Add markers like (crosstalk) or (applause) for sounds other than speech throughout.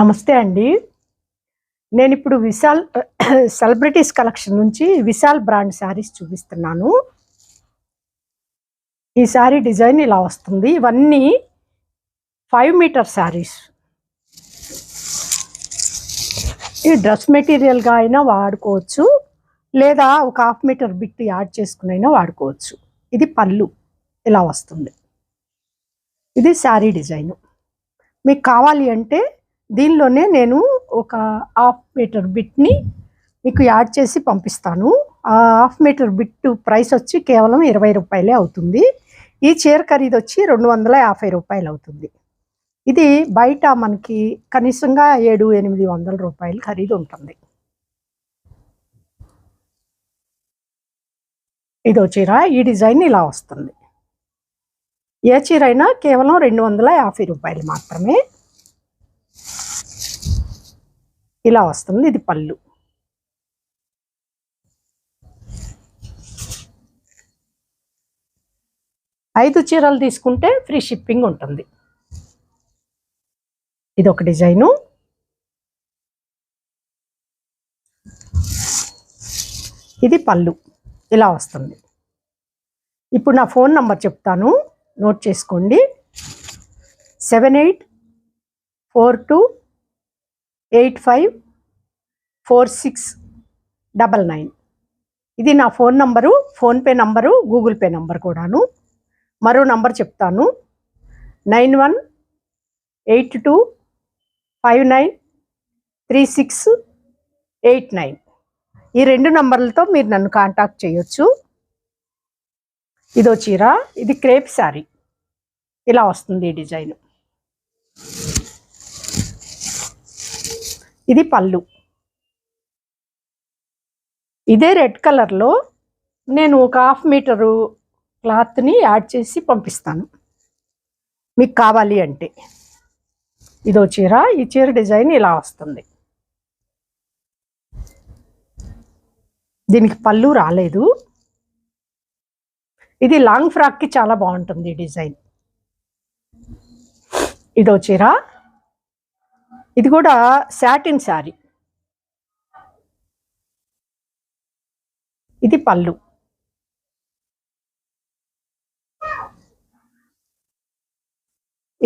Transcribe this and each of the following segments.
నమస్తే అండి. నేను ఇప్పుడు విశాల్ (clears throat) సెలబ్రిటీస్ కలెక్షన్ నుంచి విశాల్ బ్రాండ్ శారీస్ చూపిస్తున్నాను. ఈ శారీ డిజైన్ ఇలా వస్తుంది. ఇవన్నీ ఫైవ్ మీటర్ శారీస్. ఈ డ్రెస్ మెటీరియల్గా అయినా వాడుకోవచ్చు. లేదా ఒక హాఫ్ మీటర్ బిట్ యాడ్ చేసుకుని అయినా వాడుకోవచ్చు. ఇది పళ్ళు. ఇలా వస్తుంది. ఇది శారీ డిజైన్. మీకు కావాలి అంటే దీనిలోనే నేను ఒక హాఫ్ మీటర్ బిట్ని మీకు యాడ్ చేసి పంపిస్తాను. ఆ హాఫ్ మీటర్ బిట్ ప్రైస్ వచ్చి కేవలం ఇరవై రూపాయలే అవుతుంది. ఈ చీర ఖరీదు వచ్చి రెండు వందల యాభై రూపాయలు అవుతుంది. ఇది బయట మనకి కనీసంగా ఏడు ఎనిమిది వందల రూపాయలు ఖరీదు ఉంటుంది. ఇదో చీర ఈ డిజైన్ ఇలా వస్తుంది. ఏ చీర అయినా కేవలం రెండు వందల యాభై రూపాయలు మాత్రమే. ఇలా వస్తుంది ఇది పళ్ళు. ఐదు చీరలు తీసుకుంటే ఫ్రీ షిప్పింగ్ ఉంటుంది. ఇది ఒక డిజైను. ఇది పళ్ళు. ఇలా వస్తుంది. ఇప్పుడు నా ఫోన్ నంబర్ చెప్తాను. నోట్ చేసుకోండి. Seven eight four two eight five four six double nine. ఇది నా phone number PhonePe number Google Pay number కూడాను. మరో నంబర్ చెప్తాను. Nine one eight two five nine three six eight nine. ఈ రెండు నంబర్లతో మీరు నన్ను కాంటాక్ట్ చేయొచ్చు. ఇదో చీర ఇది క్రేప్ శారీ. ఇలా వస్తుంది ఈ డిజైన్. ఇది పళ్ళు. ఇదే రెడ్ కలర్లో నేను ఒక హాఫ్ మీటరు క్లాత్ని యాడ్ చేసి పంపిస్తాను. మీకు కావాలి అంటే. ఇదో చీర ఈ చీర డిజైన్ ఇలా వస్తుంది. దీనికి పళ్ళు రాలేదు. ఇది లాంగ్ ఫ్రాక్కి చాలా బాగుంటుంది ఈ డిజైన్. ఇదో చీర. ఇది కూడా శాటిన్ శారీ ఇది పళ్ళు.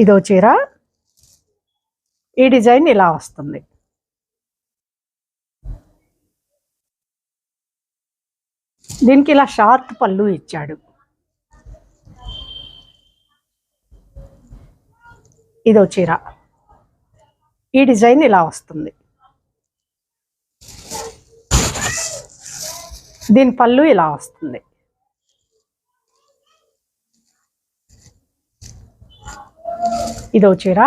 ఇదో చీర. ఈ డిజైన్ ఇలా వస్తుంది. దీనికి ఇలా షార్ట్ పళ్ళు ఇచ్చాడు. ఇదో చీర. ఈ డిజైన్ ఇలా వస్తుంది. దీని పళ్ళు ఇలా వస్తుంది. ఇదో చీర.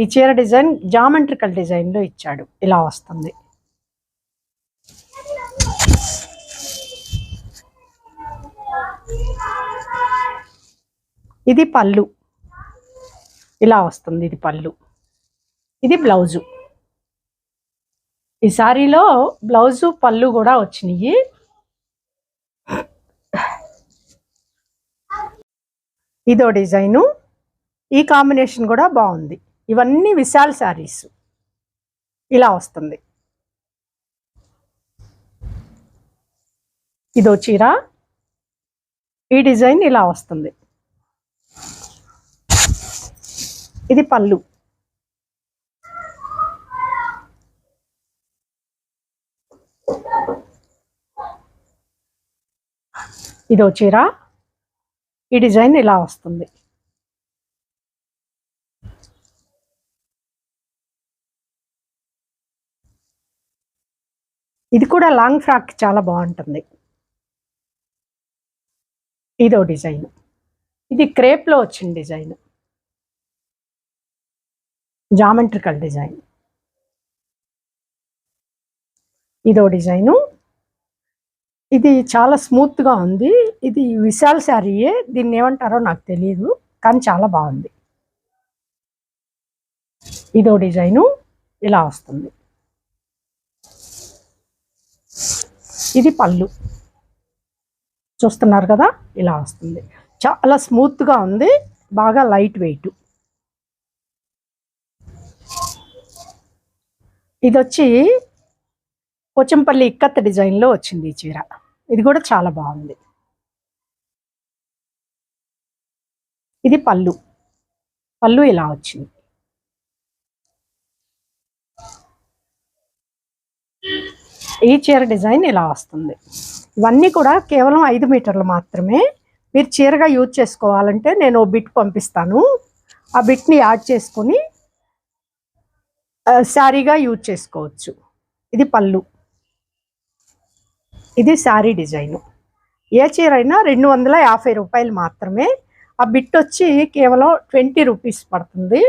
ఈ చీర డిజైన్ జామెట్రికల్ డిజైన్లో ఇచ్చాడు. ఇలా వస్తుంది. ఇది పళ్ళు. ఇలా వస్తుంది ఇది పళ్ళు. ఇది బ్లౌజు. ఈ సారీలో బ్లౌజు పళ్ళు కూడా వచ్చినాయి. ఇదో డిజైను. ఈ కాంబినేషన్ కూడా బాగుంది. ఇవన్నీ విశాల్ శారీస్ ఇలా వస్తుంది. ఇదో చీర. ఈ డిజైన్ ఇలా వస్తుంది. ఇది పళ్ళు. ఇదో చీర. ఈ డిజైన్ ఇలా వస్తుంది. ఇది కూడా లాంగ్ ఫ్రాక్ చాలా బాగుంటుంది. ఇదో డిజైన్. ఇది క్రేప్లో వచ్చిన డిజైన్. Geometrical design. ఇదో డిజైను. ఇది చాలా స్మూత్గా ఉంది. ఇది విశాల్ శారీయే. దీన్ని ఏమంటారో నాకు తెలియదు కానీ చాలా బాగుంది. ఇదో డిజైను. ఇలా వస్తుంది. ఇది పళ్ళు. చూస్తున్నారు కదా? ఇలా వస్తుంది. చాలా స్మూత్గా ఉంది. బాగా లైట్ వెయిట్. ఇది వచ్చి పోచంపల్లి ఇక్కత్ డిజైన్లో వచ్చింది ఈ చీర. ఇది కూడా చాలా బాగుంది. ఇది పళ్ళు. పళ్ళు ఇలా వచ్చింది. ఈ చీర డిజైన్ ఇలా వస్తుంది. ఇవన్నీ కూడా కేవలం ఐదు మీటర్లు మాత్రమే. మీరు చీరగా యూజ్ చేసుకోవాలంటే నేను ఓ బిట్ పంపిస్తాను. ఆ బిట్ని యాడ్ చేసుకొని శారీగా యూజ్ చేసుకోవచ్చు. ఇది పళ్ళు. ఇది శారీ డిజైను. ఏ చీర అయినా రెండు వందల యాభై రూపాయలు మాత్రమే. ఆ బిట్ వచ్చి కేవలం ట్వంటీ రూపీస్ పడుతుంది.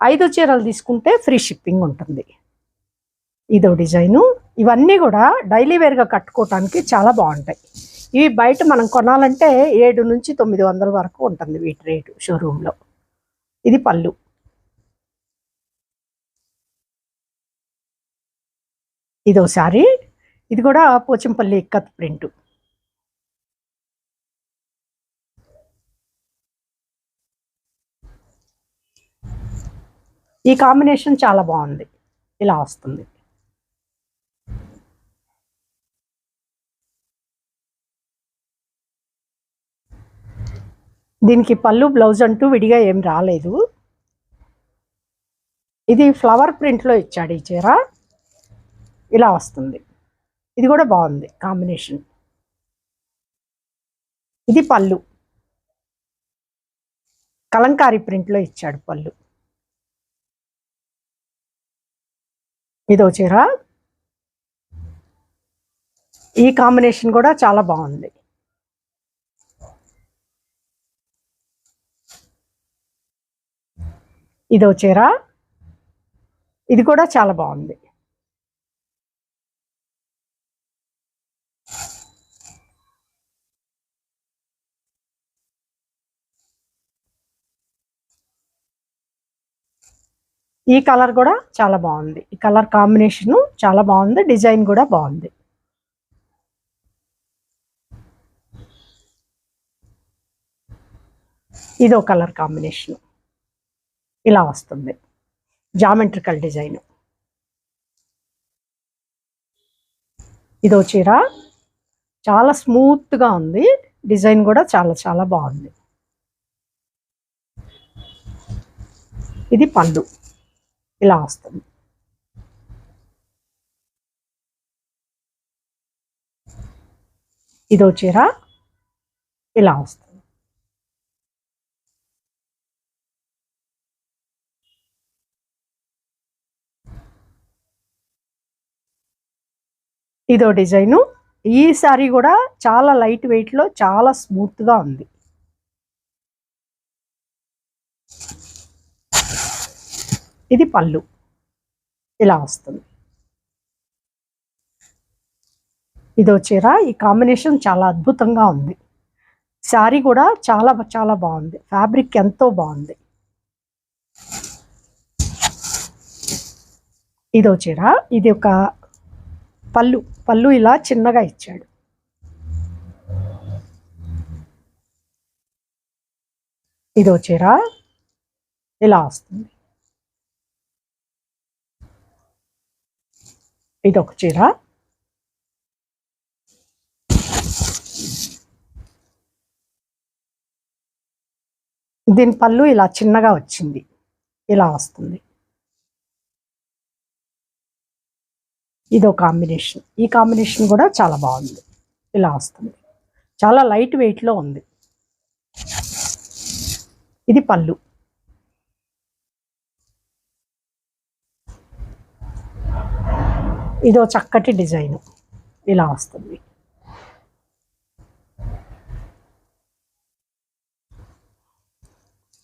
ఐదు చీరలు తీసుకుంటే ఫ్రీ షిప్పింగ్ ఉంటుంది. ఇదో డిజైను. ఇవన్నీ కూడా డైలీ వేర్గా కట్టుకోవటానికి చాలా బాగుంటాయి. ఇవి బయట మనం కొనాలంటే ఏడు నుంచి తొమ్మిది వందల వరకు ఉంటుంది వీటి రేటు షోరూంలో ఇది పళ్ళు. ఇదో శారీ. ఇది కూడా పోచంపల్లి ఇక్కత్ ప్రింట్. ఈ కాంబినేషన్ చాలా బాగుంది. ఇలా వస్తుంది. దీనికి పళ్ళు బ్లౌజ్ అంటూ విడిగా ఏం రాలేదు. ఇది ఫ్లవర్ ప్రింట్లో ఇచ్చాడు ఈ చీర. ఇలా వస్తుంది. ఇది కూడా బాగుంది కాంబినేషన్. ఇది పళ్ళు. కలంకారీ ప్రింట్లో ఇచ్చాడు పళ్ళు. ఇదో చీర. ఈ కాంబినేషన్ కూడా చాలా బాగుంది. ఇదో చీర. ఇది కూడా చాలా బాగుంది. ఈ కలర్ కూడా చాలా బాగుంది. ఈ కలర్ కాంబినేషన్ చాలా బాగుంది. డిజైన్ కూడా బాగుంది. ఇదో కలర్ కాంబినేషన్. ఇలా వస్తుంది. Geometrical design. ఇదో చీర. చాలా స్మూత్గా ఉంది. డిజైన్ కూడా చాలా చాలా బాగుంది. ఇది పళ్ళు ఇలా వస్తుంది. ఇదో చీర ఇలా వస్తుంది. ఇదో డిజైను. ఈ సారీ కూడా చాలా లైట్ వెయిట్లో చాలా స్మూత్గా ఉంది. ఇది పళ్ళు. ఇలా వస్తుంది. ఇదో చీర ఈ కాంబినేషన్ చాలా అద్భుతంగా ఉంది. శారీ కూడా చాలా చాలా బాగుంది. ఫ్యాబ్రిక్ ఎంతో బాగుంది. ఇదో చీర ఇది ఒక పళ్ళు. పళ్ళు ఇలా చిన్నగా ఇచ్చాడు. ఇదో చీర ఇలా వస్తుంది. ఇదొక చీర. దీని పళ్ళు ఇలా చిన్నగా వచ్చింది. ఇలా వస్తుంది. ఇదో కాంబినేషన్. ఈ కాంబినేషన్ కూడా చాలా బాగుంది. ఇలా వస్తుంది. చాలా లైట్ వెయిట్లో ఉంది. ఇది పళ్ళు. ఇదో చక్కటి డిజైన్. ఇలా వస్తుంది.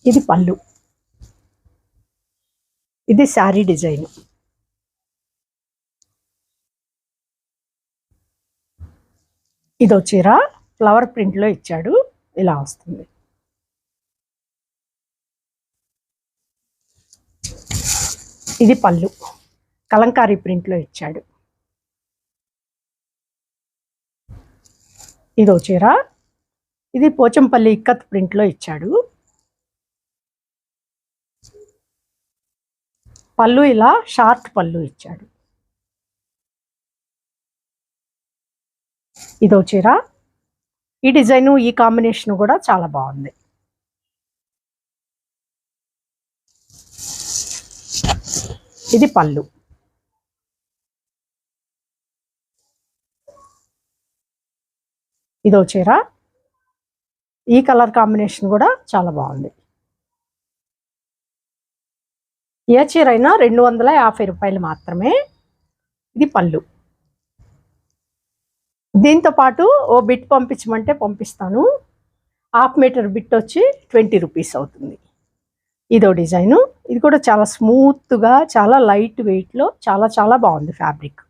ఇది పళ్ళు. ఇది శారీ డిజైన్. ఇదో చీర ఫ్లవర్ ప్రింట్లో ఇచ్చాడు. ఇలా వస్తుంది. ఇది పళ్ళు. కలంకారీ ప్రింట్లో ఇచ్చాడు. ఇదో చీర. ఇది పోచంపల్లి ఇక్కత్ ప్రింట్లో ఇచ్చాడు. పళ్ళు ఇలా షార్ట్ పళ్ళు ఇచ్చాడు. ఇదో చీర. ఈ డిజైను ఈ కాంబినేషన్ కూడా చాలా బాగుంది. ఇది పళ్ళు. ఇదో చీర. ఈ కలర్ కాంబినేషన్ కూడా చాలా బాగుంది. ఏ చీర అయినా రెండు వందల యాభై రూపాయలు మాత్రమే. ఇది పళ్ళు. దీంతో పాటు ఓ బిట్ పంపించమంటే పంపిస్తాను. హాఫ్ మీటర్ బిట్ వచ్చి ట్వంటీ రూపీస్ అవుతుంది. ఇదో డిజైను. ఇది కూడా చాలా స్మూత్గా చాలా లైట్ వెయిట్లో చాలా చాలా బాగుంది ఫ్యాబ్రిక్.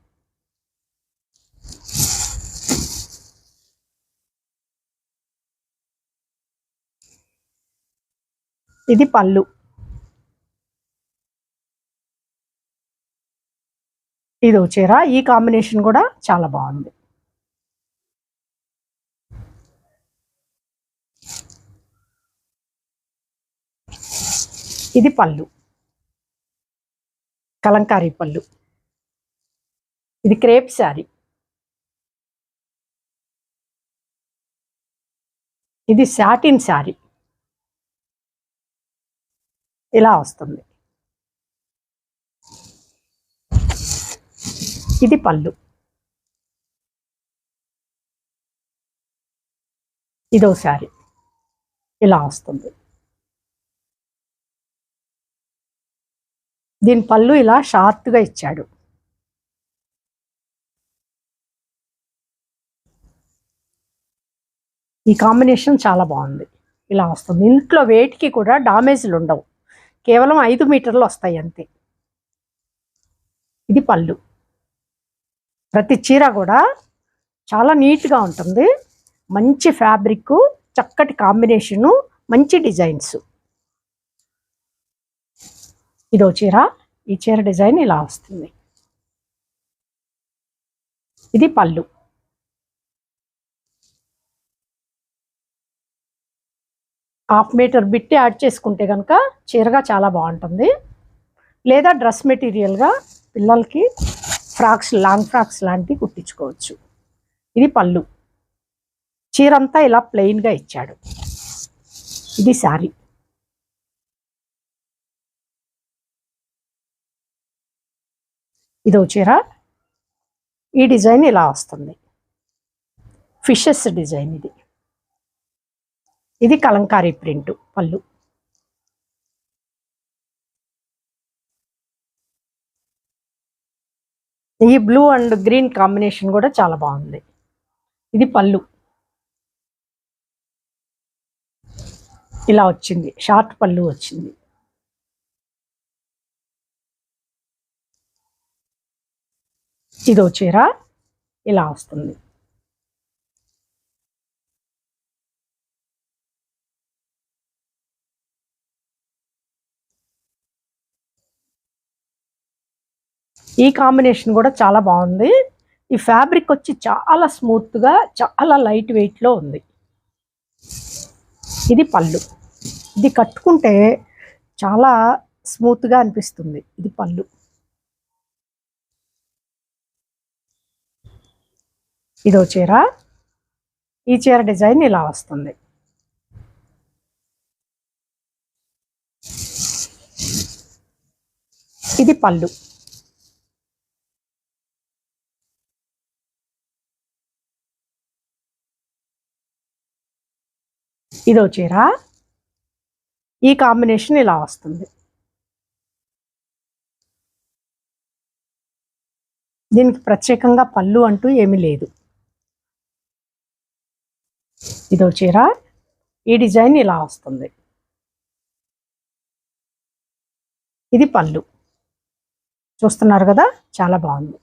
ఇది పళ్ళు. ఇది చీర ఈ కాంబినేషన్ కూడా చాలా బాగుంది. ఇది పళ్ళు. కలంకారీ పళ్ళు. ఇది క్రేప్ శారీ. ఇది సాటిన్ శారీ. ఇలా వస్తుంది. ఇది పళ్ళు. ఇదో శారీ. ఇలా వస్తుంది. దీని పళ్ళు ఇలా షార్ట్గా ఇచ్చాడు. ఈ కాంబినేషన్ చాలా బాగుంది. ఇలా వస్తుంది. ఇంట్లో వేటికి కూడా డామేజ్లు ఉండవు. కేవలం ఐదు మీటర్లు వస్తాయి అంతే. ఇది పళ్ళు. ప్రతి చీర కూడా చాలా నీట్గా ఉంటుంది. మంచి ఫ్యాబ్రిక్ చక్కటి కాంబినేషను మంచి డిజైన్స్. ఇదో చీర. ఈ చీర డిజైన్ ఇలా వస్తుంది. ఇది పళ్ళు. హాఫ్ మీటర్ బిట్టి యాడ్ చేసుకుంటే కనుక చీరగా చాలా బాగుంటుంది. లేదా డ్రెస్ మెటీరియల్గా పిల్లలకి ఫ్రాక్స్ లాంగ్ ఫ్రాక్స్ లాంటివి కుట్టించుకోవచ్చు. ఇది పళ్ళు. చీరంతా ఇలా ప్లెయిన్గా ఇచ్చాడు. ఇది శారీ. ఇదో చీర. ఈ డిజైన్ ఇలా వస్తుంది. ఫిషెస్ డిజైన్ ఇది. ఇది కలంకారీ ప్రింట్ పళ్ళు. ఈ బ్లూ అండ్ గ్రీన్ కాంబినేషన్ కూడా చాలా బాగుంది. ఇది పళ్ళు. ఇలా వచ్చింది. షార్ట్ పళ్ళు వచ్చింది. ఇదో చీర. ఇలా వస్తుంది. ఈ కాంబినేషన్ కూడా చాలా బాగుంది. ఈ ఫ్యాబ్రిక్ వచ్చి చాలా స్మూత్గా చాలా లైట్ వెయిట్లో ఉంది. ఇది పళ్ళు. ఇది కట్టుకుంటే చాలా స్మూత్గా అనిపిస్తుంది. ఇది పళ్ళు. ఇదో చీర. ఈ చీర డిజైన్ ఇలా వస్తుంది. ఇది పళ్ళు. ఇదో చీర. ఈ కాంబినేషన్ ఇలా వస్తుంది. దీనికి ప్రత్యేకంగా పళ్ళు అంటూ ఏమీ లేదు. ఇదో చీర. ఈ డిజైన్ ఇలా వస్తుంది. ఇది పళ్ళు. చూస్తున్నారు కదా? చాలా బాగుంది.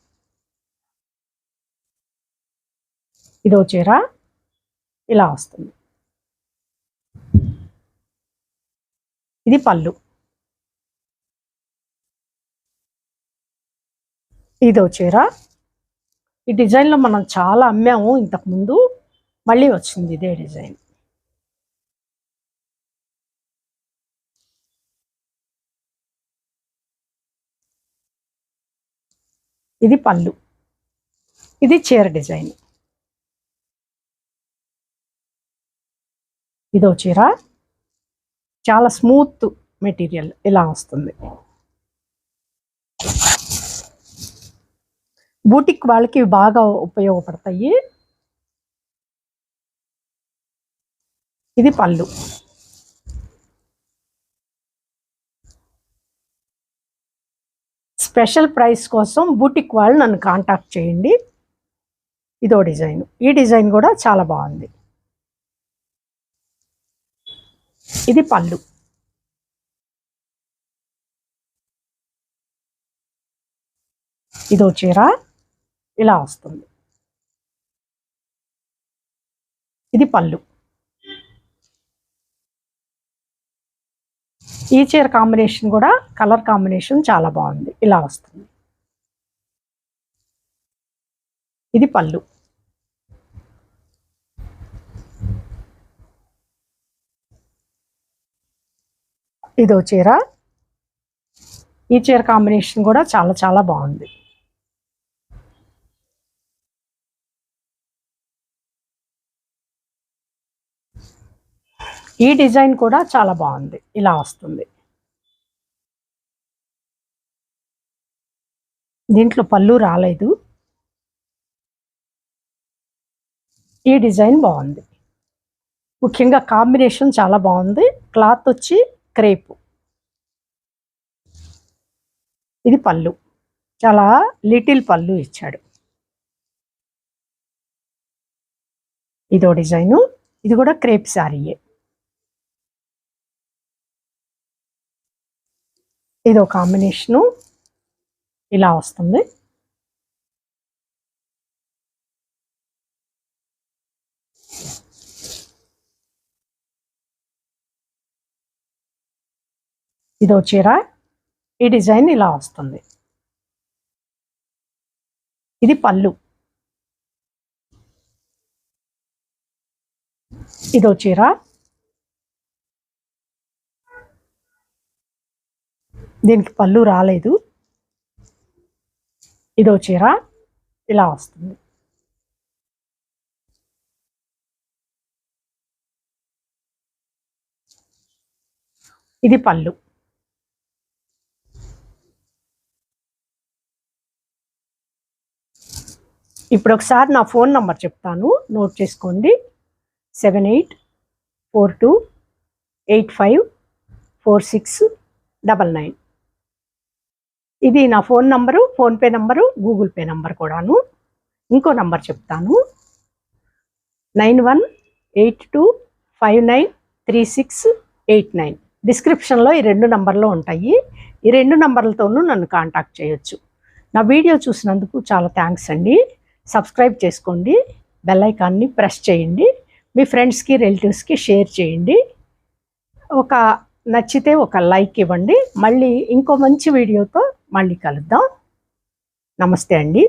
ఇదో చీర. ఇలా వస్తుంది. ఇది పళ్ళు. ఇదో చీర. ఈ డిజైన్లో మనం చాలా అమ్మాము ఇంతకుముందు. మళ్ళీ వచ్చింది ఇదే డిజైన్. ఇది పళ్ళు. ఇది చీర డిజైన్. ఇదో చీర. చాలా స్మూత్ మెటీరియల్ ఇలా వస్తుంది. బూటిక్ వాళ్ళకి బాగా ఉపయోగపడతాయి. ఇది పళ్ళు. స్పెషల్ ప్రైస్ కోసం బూటిక్ వాళ్ళు నన్ను కాంటాక్ట్ చేయండి. ఇదో డిజైన్. ఈ డిజైన్ కూడా చాలా బాగుంది. ఇది పళ్ళు. ఇదో చీర ఇలా వస్తుంది. ఇది పళ్ళు. ఈ చీర కాంబినేషన్ కూడా కలర్ కాంబినేషన్ చాలా బాగుంది. ఇలా వస్తుంది. ఇది పళ్ళు. ఇదో చీర. ఈ చీర కాంబినేషన్ కూడా చాలా చాలా బాగుంది. ఈ డిజైన్ కూడా చాలా బాగుంది. ఇలా వస్తుంది. దీంట్లో పళ్ళు రాలేదు. ఈ డిజైన్ బాగుంది. ముఖ్యంగా కాంబినేషన్ చాలా బాగుంది. క్లాత్ వచ్చి క్రేపు. ఇది పళ్ళు. చాలా లిటిల్ పళ్ళు ఇచ్చాడు. ఇదో డిజైను. ఇది కూడా క్రేప్ శారీయే. ఇదో కాంబినేషను. ఇలా వస్తుంది. ఇదో చీర ఈ డిజైన్ ఇలా వస్తుంది. ఇది పళ్ళు. ఇదో చీర. దీనికి పళ్ళు రాలేదు. ఇదో చీర ఇలా వస్తుంది. ఇది పళ్ళు. ఇప్పుడు ఒకసారి నా ఫోన్ నంబర్ చెప్తాను. నోట్ చేసుకోండి. Seven eight four two eight five four six double nine. ఇది నా phone number PhonePe number Google Pay number కూడాను. ఇంకో నంబర్ చెప్తాను. Nine one eight two five nine three six eight nine. డిస్క్రిప్షన్లో ఈ రెండు నంబర్లు ఉంటాయి. ఈ రెండు నంబర్లతోనూ నన్ను కాంటాక్ట్ చేయొచ్చు. నా వీడియో చూసినందుకు చాలా థ్యాంక్స్ అండి. సబ్స్క్రైబ్ చేసుకోండి బెల్ ఐకాన్ని ప్రెస్ చేయండి మీ ఫ్రెండ్స్కి రిలేటివ్స్కి షేర్ చేయండి. ఒక నచ్చితే ఒక లైక్ ఇవ్వండి. మళ్ళీ ఇంకో మంచి వీడియోతో మళ్ళీ కలుద్దాం. నమస్తే అండి.